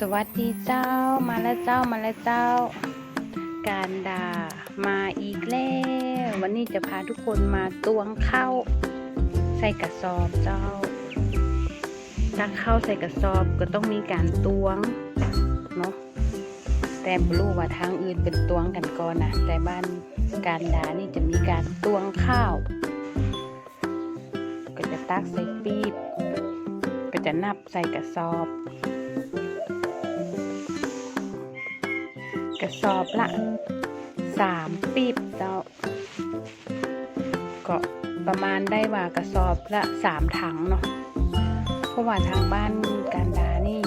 สวัสดีเจ้ามาแล้วเจ้ามาแล้วเจ้า การดามาอีกแล้ววันนี้จะพาทุกคนมาตวงข้าวใส่กระสอบเจ้าตักข้าวใส่กระสอบก็ต้องมีการตวงเนาะแต่บรู้ว่าทางอื่นเป็นตวงกันก่อนนะแต่บ้านการดานี่จะมีการตวงข้าว ก็จะตักใส่ปี๊บก็จะนับใส่กระสอบ กระสอบละสามปีบเจ้า ก็ประมาณได้ว่ากระสอบละสามถังเนาะเพราะว่าทางบ้านการดานี่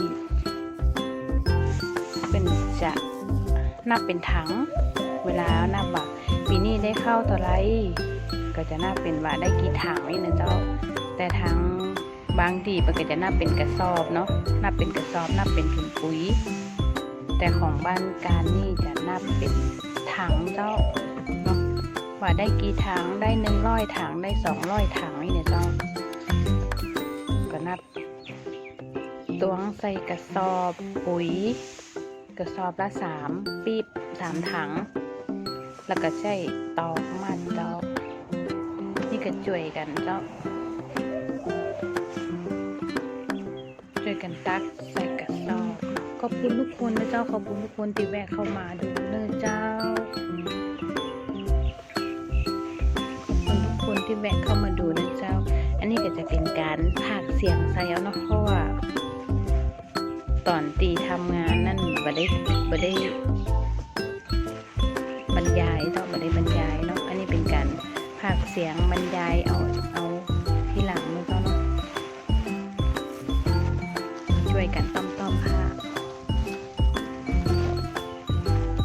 เป็นจะนับเป็นถัง เวลานับว่าปีนี้ได้เข้าต่อไร ก็จะนับเป็นว่าได้กี่ถังนี่นะเจ้า แต่ทางบางทีมันก็จะนับเป็นกระสอบเนาะนับเป็นกระสอบนับเป็นถุงปุ๋ย แต่ของบ้านการนี่จะนับเป็นถังเจ้าเนาะว่าได้กี่ถังได้หนึ่งร้อยถังได้สองร้อยถังนี่เนี่ยเจ้า ก็นับตวงใส่กระสอบปุ๋ย กระสอบละสามปีบสามถัง แล้วก็ใช้ตอกมัดเจ้า นี่ก็ช่วยกันเจ้าช่วยกันตักใส่กระ ขอบคุณทุกคนนะเจ้าขอบคุณทุกคนที่แวะเข้ามาดูเนอะเจ้าขอบคุณทุกคนที่แวะเข้ามาดูนะเจ้า อันนี้ก็จะเป็นการพากเสียงใส่เอาเนาะเพราะว่า ตอนตีทำงานนั่นบ่ได้บ่ได้บรรยายเนาะบ่ได้บรรยายเนาะอันนี้เป็นการพากเสียงบรรยายเอาเอาที่หลังเนาะ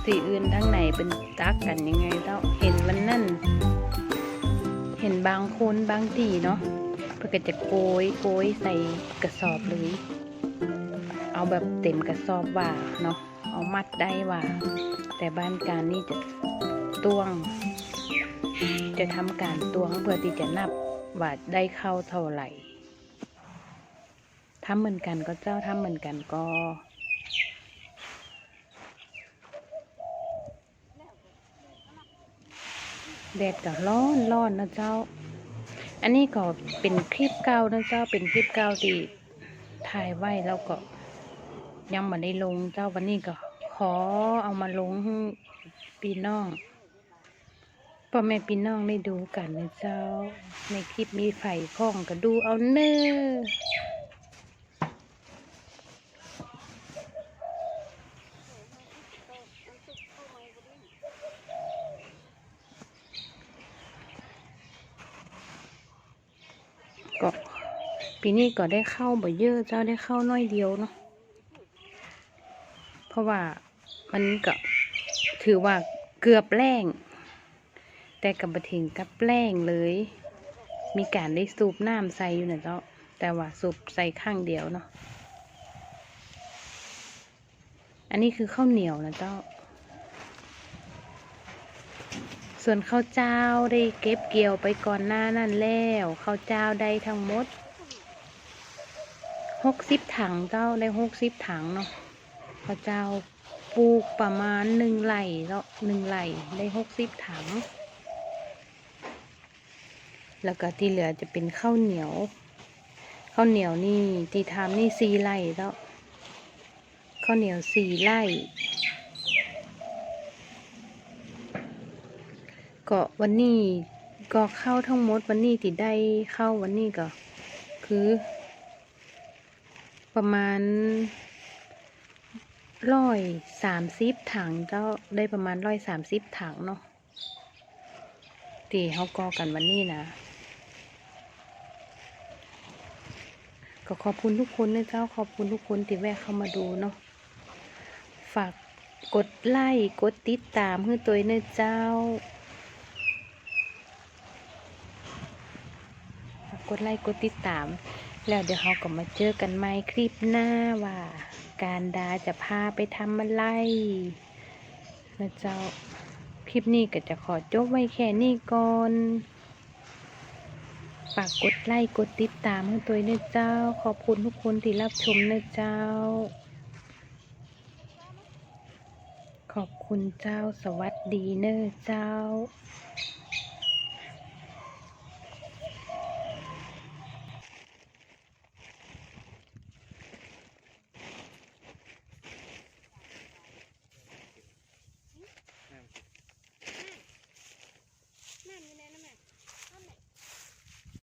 สีอื่นทั้งไหนเป็นตักกันยังไงเจ้าเห็นมันนั่น เห็นบางคนบางทีเนาะเพื่อจะโกยโกยใส่กระสอบเลย เอาแบบเต็มกระสอบว่าเนาะเอามัดได้ว่า แต่บ้านการนี่จะตวง จะทำการตวงเพื่อที่จะนับว่าได้เข้าเท่าไหร่ทำเหมือนกันก็เจ้าทำเหมือนกันก็ แดดก็ร้อนร้อนนะเจ้า อันนี้ก็เป็นคลิปเก่านะเจ้า เป็นคลิปเก่าที่ถ่ายไว้แล้วก็ยังไม่ได้ลงเจ้าวันนี้ก็ขอเอามาลงให้พี่น้องพ่อแม่พี่น้องได้ดูกันนะเจ้า ในคลิปมีไฟข้องก็ดูเอาเนอ้ ปีนี้ก็ได้เข้าบ่เยอะเจ้าได้เข้าน้อยเดียวเนาะเพราะว่ามันก็ถือว่าเกือบแรงแต่กับมาถึงกับแรงเลย มีการได้สูบน้ำใส่อยู่นะเจ้าแต่ว่าสูบใส่ข้างเดียวเนาะอันนี้คือข้าวเหนียวนะเจ้า ส่วนข้าวเจ้าได้เก็บเกี่ยวไปก่อนหน้านั่นแล้วข้าวเจ้าได้ทั้งหมด หกสิบถังเจ้าได้หกสิบถังเนาะข้าเจ้าปลูกประมาณหนึ่งไร่แล้วหนึ่งไร่ได้หกสิบถัง แล้วก็ที่เหลือจะเป็นข้าวเหนียว ข้าวเหนียวนี่ที่ทำนี่สี่ไร่แล้วข้าวเหนียวสี่ไร่ก็วันนี้ก็เข้าทั้งหมดวันนี้ที่ได้เข้าวันนี้ก็คือ ประมาณร้อยสามสิบถังเจ้าได้ประมาณร้อยสามสิบถังเนาะที่เขากอกันวันนี้นะ ก็ขอบคุณทุกคนนะเจ้าขอบคุณทุกคนที่แวะเข้ามาดูเนาะฝากกดไลค์กดติดตามให้ตัวเนะเจ้ากดไลค์กดติดตาม แล้วเดี๋ยวเขาก็มาเจอกันใหม่คลิปหน้าว่า การดาจะพาไปทำอะไรนะเจ้าคลิปนี้ก็จะขอจบไว้แค่นี้ก่อนฝากกดไลค์กดติดตามให้ตัวนะเจ้า ขอบคุณทุกคนที่รับชมนะเจ้า ขอบคุณเจ้าสวัสดีเนอเจ้า